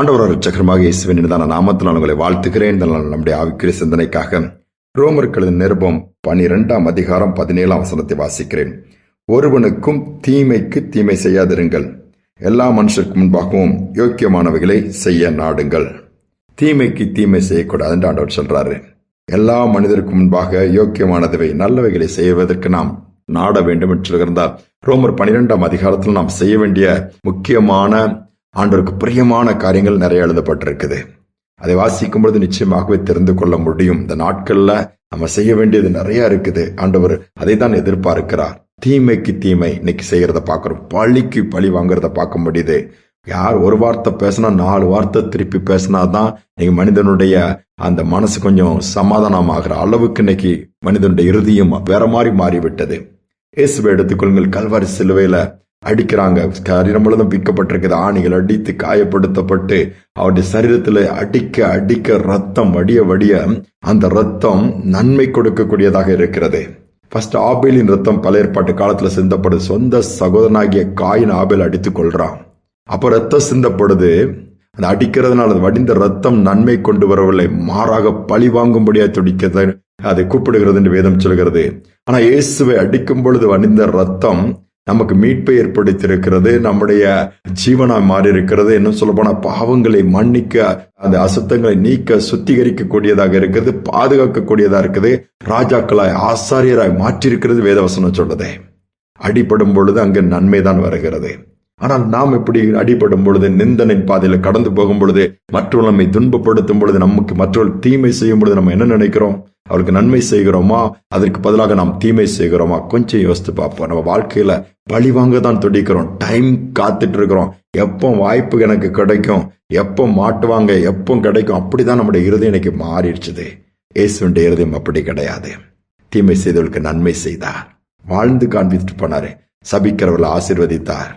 ஆண்டவர் சக்கரமாக இயேசுவின் நிதான நாமத்தில் நான் உங்களை வாழ்த்துகிறேன். நம்முடைய ஆவிக்குரிய சிந்தனைக்காக ரோமர்களின் நிருபம் பனிரெண்டாம் அதிகாரம் பதினேழாம் வசனத்தை வாசிக்கிறேன். ஒருவனுக்கும் தீமைக்கு தீமை செய்யாதிருங்கள். எல்லா மனுஷருக்கு முன்பாகவும் யோக்கியமானவைகளை செய்ய நாடுங்கள். தீமைக்கு தீமை செய்யக்கூடாது என்று ஆண்டவர் சொல்றாரு. எல்லா மனிதருக்கும் முன்பாக யோக்கியமானதவை நல்லவைகளை செய்வதற்கு நாம் நாட வேண்டும் என்று சொல்கிறார். ரோமர் பனிரெண்டாம் அதிகாரத்தில் நாம் செய்ய வேண்டிய முக்கியமான ஆண்டவருக்கு பிரியமான காரியங்கள் நிறைய எழுதப்பட்டிருக்குது. அதை வாசிக்கும் பொழுது நிச்சயமாகவே தெரிந்து கொள்ள முடியும். இந்த நாட்கள்ல நம்ம செய்ய வேண்டியது நிறைய இருக்குது. ஆண்டவர் அதை தான் எதிர்பார்க்கிறார். தீமைக்கு தீமை இன்னைக்கு செய்யறத பார்க்குறோம். பழிக்கு பழி வாங்குறத பார்க்க முடியுது. யார் ஒரு வார்த்தை பேசினா நாலு வார்த்தை திருப்பி பேசினாதான் நீங்கள் மனிதனுடைய அந்த மனசு கொஞ்சம் சமாதானமாகிற அளவுக்கு இன்னைக்கு மனிதனுடைய இறுதியும் வேற மாதிரி மாறிவிட்டது. இயேசுவை எடுத்துக்கொள்ளுங்கள். கல்வாரி சிலுவையில அடிக்கிறாங்க. சரீரம் முழுதும் பிக்கப்பட்டிருக்குது. ஆணிகள் அடித்து காயப்படுத்தப்பட்டு அவருடைய சரீரத்தில் அடிக்க அடிக்க ரத்தம் வடிய வடிய அந்த ரத்தம் நன்மை கொடுக்கக்கூடியதாக இருக்கிறது. ஃபர்ஸ்ட் ஆபேலின் ரத்தம் பல ஏற்பாட்டு காலத்தில் சிந்தப்படுது. சொந்த சகோதரனாகிய காயின் ஆபேல் அடித்துக் கொள்றான். அப்போ ரத்தம் சிந்தப்படுது. அந்த அடிக்கிறதுனால அது வடிந்த ரத்தம் நன்மை கொண்டு வரவில்லை. மாறாக பழி வாங்கும்படியா துடிக்கிறது. அதை கூப்பிடுகிறது என்று வேதம் சொல்கிறது. ஆனா இயேசுவை அடிக்கும் பொழுது வடிந்த ரத்தம் நமக்கு மீட்பை ஏற்படுத்தியிருக்கிறது நம்முடைய ஜீவனா மாறி இருக்கிறது இன்னும் சொல்ல பாவங்களை மன்னிக்க அந்த அசுத்தங்களை நீக்க சுத்திகரிக்கக்கூடியதாக இருக்கிறது பாதுகாக்கக்கூடியதாக இருக்குது ராஜாக்களாய் ஆசாரியராய் மாற்றியிருக்கிறது வேதவசனம் சொல்றது அடிபடும் பொழுது அங்கு நன்மைதான் வருகிறது. ஆனால் நாம் இப்படி அடிபடும் பொழுது நிந்தனின் பாதையில கடந்து போகும் பொழுது மற்றவர்கள் நம்மை துன்பப்படுத்தும் பொழுது நமக்கு மற்றவர்கள் தீமை செய்யும் பொழுது நம்ம என்ன நினைக்கிறோம்? அவருக்கு நன்மை செய்கிறோமா? அதற்கு பதிலாக நாம் தீமை செய்கிறோமா? கொஞ்சம் யோசித்து பார்ப்போம். நம்ம வாழ்க்கையில பழி வாங்க தான் துடிக்கிறோம். டைம் காத்துட்டு இருக்கிறோம் எப்போ வாய்ப்பு எனக்கு கிடைக்கும்? எப்போ மாட்டுவாங்க எப்போ கிடைக்கும்? அப்படிதான் நம்முடைய இருதயம் இன்னைக்கு மாறிடுச்சுது. இயேசுடைய இருதயம் அப்படி கிடையாது. தீமை செய்தவர்களுக்கு நன்மை செய்தார். வாழ்ந்து காண்பித்துட்டு போனாரு. சபிக்கிறவர்களை ஆசீர்வதித்தார்.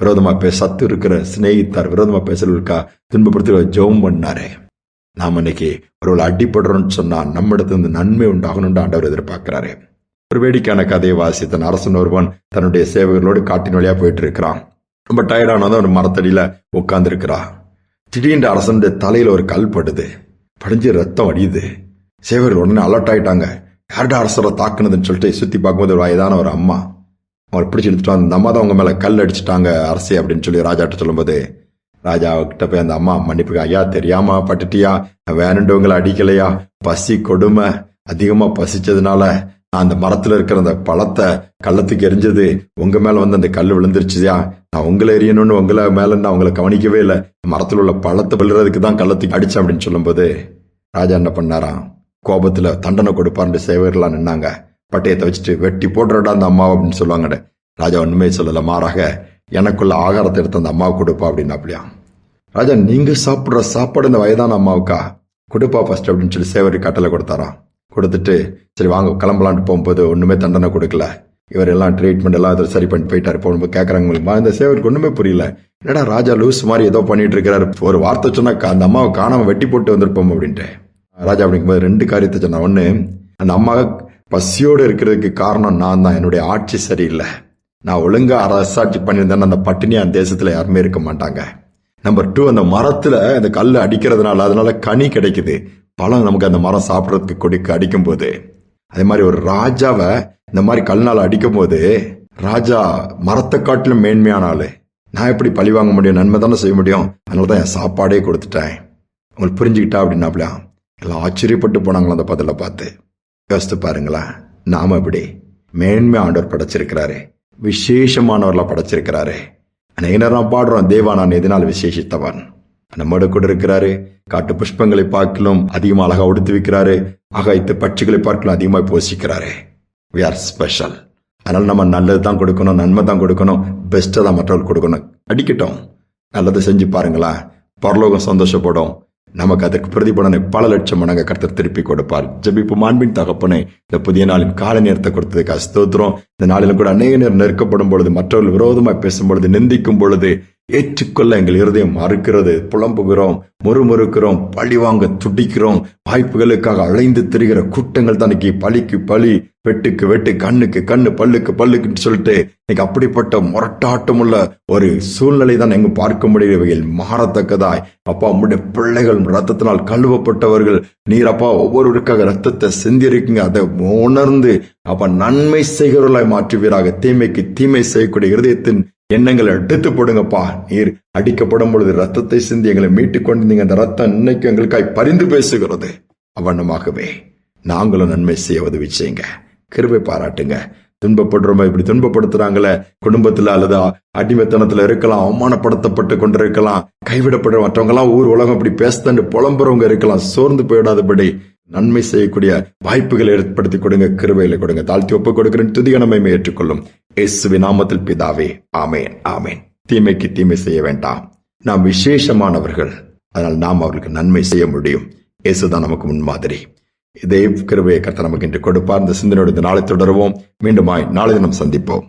விரோதமா பேச சத்து இருக்கிற சிநேகித்தார். விரோதமா பேசுறவர்களுக்கா துன்பப்படுத்துகிற ஜெபம் பண்ணாரு. நாம் இன்னைக்கு ஒருவள் அடிப்படுறோம்னு சொன்னால் நம்மிடத்துல இருந்து நன்மை உண்டாகணும்னு ஆண்டவர் எதிர்பார்க்கிறாரு. ஒரு வேடிக்கையான கதையை வாசித்தன் அரசன் ஒருவன் தன்னுடைய சேவகர்களோடு காட்டின் வழியாக போயிட்டு இருக்கிறான் ரொம்ப டயர்டானதான் ஒரு மரத்தடியில உட்கார்ந்து இருக்கிறா திடீர்னு அரசனுடைய தலையில் ஒரு கல் படுது. படிஞ்சு ரத்தம் அடியுது. சேவகர்கள் உடனே அலர்ட் ஆயிட்டாங்க. யார்டா அரசரை தாக்குனதுன்னு சொல்லிட்டு சுற்றி பார்க்கும்போது ஒரு வயதான ஒரு அம்மா. அவரை பிடிச்சி எடுத்துட்டு அந்த அம்மா தான் அவங்க மேலே கல் அடிச்சிட்டாங்க அரசே அப்படின்னு சொல்லி ராஜாட்ட சொல்லும்போது ராஜாவுக்கிட்ட போய் அந்த அம்மா மன்னிப்பு ஐயா தெரியாம பட்டுட்டியா? வேணுண்டவங்களை அடிக்கலையா? பசி கொடுமை. அதிகமா பசிச்சதுனால நான் அந்த மரத்துல இருக்கிற அந்த பழத்தை கள்ளத்துக்கு எரிஞ்சது. உங்க மேல வந்து அந்த கல் விழுந்துருச்சுயா? நான் உங்களை எரியணும்னு உங்களை மேல நான் உங்களை கவனிக்கவே இல்லை. மரத்துல உள்ள பழத்தை விழுறதுக்கு தான் கள்ளத்துக்கு அடிச்சேன் அப்படின்னு சொல்லும்போது ராஜா என்ன பண்ணாராம்? கோபத்துல தண்டனை கொடுப்பார்னு சேவகர்லாம் நின்னாங்க. பட்டயத்தை வச்சுட்டு வெட்டி போட்டுறடா அந்த அம்மாவை அப்படின்னு சொல்லுவாங்க ராஜா ஒண்ணுமே சொல்லல. மாறாக எனக்குள்ள ஆகாரத்தை எடுத்து அந்த அம்மாவுக்கு கொடுப்பா அப்படின்னு அப்படியா ராஜா நீங்க சாப்பிட்ற சாப்பாடு இந்த வயதான அம்மாவுக்கா? கொடுப்பா ஃபர்ஸ்ட் அப்படின்னு சொல்லி சேவரி கட்டளை கொடுத்தாராம் கொடுத்துட்டு சரி வாங்க கிளம்பலான்ட்டு போகும்போது ஒண்ணுமே தண்டனை கொடுக்கல. இவர் எல்லாம் ட்ரீட்மெண்ட் எல்லாம் இதை சரி பண்ணி போயிட்டாரு. போகும்போது கேட்கறாங்க இந்த சேவருக்கு ஒண்ணுமே புரியல. என்னடா ராஜா லூஸ் மாதிரி ஏதோ பண்ணிட்டு இருக்கிறாரு. ஒரு வார்த்தை சொன்னா அந்த அம்மாவை காணாம வெட்டி போட்டு வந்திருப்போம் அப்படின்ட்டு. ராஜா அப்படிங்கும்போது ரெண்டு காரியத்தை சொன்ன ஒன்று அந்த அம்மா பசியோடு இருக்கிறதுக்கு காரணம் நான் தான். என்னுடைய ஆட்சி சரியில்லை. நான் ஒழுங்காக அரசாட்சி பண்ணியிருந்தேன்னு அந்த பட்டினி அந்த தேசத்தில் யாருமே இருக்க மாட்டாங்க. நம்பர் டூ அந்த மரத்தில் அந்த கல் அடிக்கிறதுனால அதனால கனி கிடைக்குது. பழம் நமக்கு அந்த மரம் சாப்பிட்றதுக்கு கொடுக்க அடிக்கும் போது அதே மாதிரி ஒரு ராஜாவை இந்த மாதிரி கல்னால் அடிக்கும் போது ராஜா மரத்தை காட்டிலும் மேன்மையான ஆள். நான் எப்படி பழி வாங்க முடியும்? நன்மை தானே செய்ய முடியும்? அதனால தான் என் சாப்பாடே கொடுத்துட்டேன். உங்களுக்கு புரிஞ்சுக்கிட்டா அப்படின்னாப்ல எல்லாம் ஆச்சரியப்பட்டு போனாங்களா அந்த பதில பார்த்து. யோசித்து பாருங்களேன். நாம இப்படி மேன்மை ஆண்டவர் படைச்சிருக்கிறாரு. விசேஷமானவர்ல படைச்சிருக்கிறாரு. அநேக நேரம் பாடுறோம் தேவா நான் எதனால் விசேஷித்தவன்? நம்மோட கூட இருக்கிறாரு காட்டு புஷ்பங்களை பார்க்கலும் அதிகமாக அழகா உடுத்து வைக்கிறாரு ஆகாயத்து பட்சிகளை பார்க்கலும் அதிகமாக போசிக்கிறாரு வி ஆர் ஸ்பெஷல் அதனால நம்ம நல்லது தான் கொடுக்கணும் நன்மை தான் கொடுக்கணும் பெஸ்ட்டை தான் மற்றவர்கள் கொடுக்கணும். அடிக்கட்டும். நல்லது செஞ்சு பாருங்களா பரலோகம் சந்தோஷப்படும். நமக்கு அதற்கு பிரதிபலனை பல லட்சம் மடங்கு கர்த்தர் திருப்பி கொடுப்பார். ஜபிப்பு மாண்பின் தகப்பனை இந்த புதிய நாளின் கால நேரத்தை கொடுத்ததுக்கு அஸ்தோத்திரம் இந்த நாளிலும் கூட அநேக நேரம் நெருக்கப்படும் பொழுது மற்றவர்கள் விரோதமாக பேசும் பொழுது நிந்திக்கும் பொழுது ஏற்றுக்கொள்ள எங்கள் இருதயம் மறுக்கிறது. புலம்புகிறோம் முறுமுறுக்கிறோம் பழி வாங்க துடிக்கிறோம். வாய்ப்புகளுக்காக அலைந்து திரிகிற கூட்டங்கள் தான் இன்னைக்கு பழிக்கு பழி வெட்டுக்கு வெட்டு கண்ணுக்கு கண்ணு பல்லுக்கு பல்லுக்குன்னு சொல்லிட்டு இன்னைக்கு அப்படிப்பட்ட முரட்டாட்டமுள்ள ஒரு சூழ்நிலை தான் எங்க பார்க்க முடியவையில் மாறத்தக்கதாய். அப்பா உம்முடைய பிள்ளைகள் ரத்தத்தினால் கழுவப்பட்டவர்கள். நீர் அப்பா ஒவ்வொருவருக்காக ரத்தத்தை சிந்திருக்கீங்க. அதை உணர்ந்து அப்ப நன்மை செய்கிறவர்களாய் மாற்றுவீராக. தீமைக்கு தீமை செய்யக்கூடிய இருதயத்தின் எண்ணங்களை எடுத்து போடுங்கப்பா. நீர் அடிக்கப்படும் பொழுது ரத்தத்தை சிந்தி எங்களை மீட்டுக் கொண்டிருந்தீங்க. அந்த ரத்தம் இன்னைக்கு எங்களுக்காய் பரிந்து பேசுகிறது. அவனமாகவே நாங்களும் நன்மை செய்ய உதவி செய்யுங்க. கிருவை பாராட்டுங்க. துன்பப்படுறோமா? இப்படி துன்பப்படுத்துறாங்களே. குடும்பத்துல அல்லது அடிமைத்தனத்துல இருக்கலாம். அவமானப்படுத்தப்பட்டு கொண்டிருக்கலாம். கைவிடப்படுற மற்றவங்க எல்லாம் ஊர் உலகம் இப்படி பேசுதண்டு புலம்புறவங்க இருக்கலாம். சோர்ந்து போயிடாதபடி நன்மை செய்யக்கூடிய வாய்ப்புகளை ஏற்படுத்தி கொடுங்க. கிருவையில் கொடுங்க. தாழ்த்தி ஒப்பு கொடுக்கிறேன். துதிக ஏற்றுக்கொள்ளும். இயேசுவி நாமத்தில் பிதாவே ஆமேன் ஆமேன். தீமைக்கு தீமை செய்ய வேண்டாம். நாம் விசேஷமானவர்கள் அதனால் நாம் அவர்களுக்கு நன்மை செய்ய முடியும். இயேசுதான் நமக்கு முன்மாதிரி. இதே கிருபையை கர்த்த நமக்கு இன்று கொடுப்பார். இந்த சிந்தனையோடு நாளை தொடருவோம். மீண்டுமாய் நாளை தினம் சந்திப்போம்.